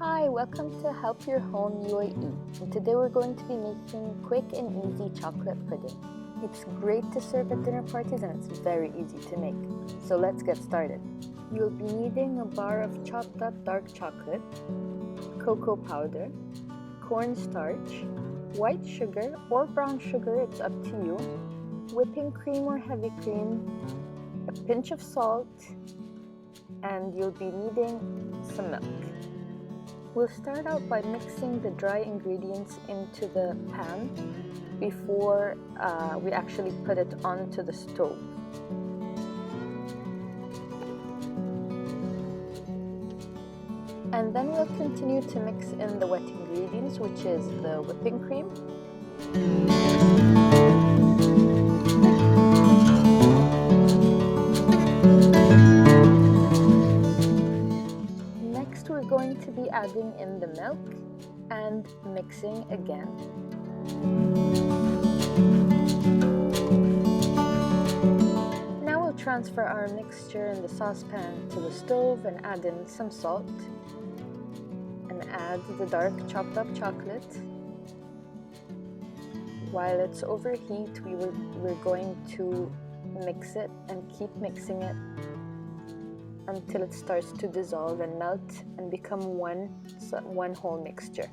Hi, welcome to Help Your Home UAE. And today we're going to be making quick and easy chocolate pudding. It's great to serve at dinner parties and it's very easy to make. So let's get started. You'll be needing a bar of chopped up dark chocolate, cocoa powder, cornstarch, white sugar or brown sugar, it's up to you, whipping cream or heavy cream, a pinch of salt, and you'll be needing some milk. We'll start out by mixing the dry ingredients into the pan before uh, we actually put it onto the stove. And then we'll continue to mix in the wet ingredients, which is the whipping cream. Adding in the milk and mixing again. Now we'll transfer our mixture in the saucepan to the stove and add in some salt and add the dark chopped up chocolate. While it's over heat, we will, we're going to mix it and keep mixing it until it starts to dissolve and melt and become one, one whole mixture.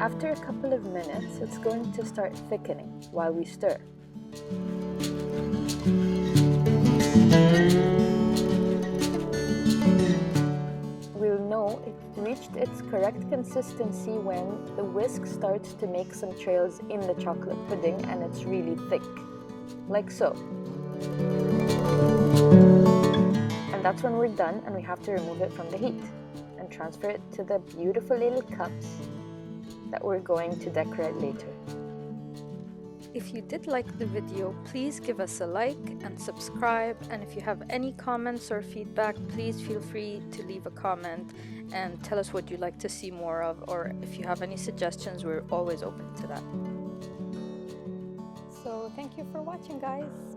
After a couple of minutes, it's going to start thickening while we stir. It reached its correct consistency when the whisk starts to make some trails in the chocolate pudding and it's really thick, like so. And that's when we're done and we have to remove it from the heat and transfer it to the beautiful little cups that we're going to decorate later. If you did like the video, please give us a like and subscribe. And if you have any comments or feedback, please feel free to leave a comment and tell us what you'd like to see more of. Or if you have any suggestions, we're always open to that. So, thank you for watching, guys.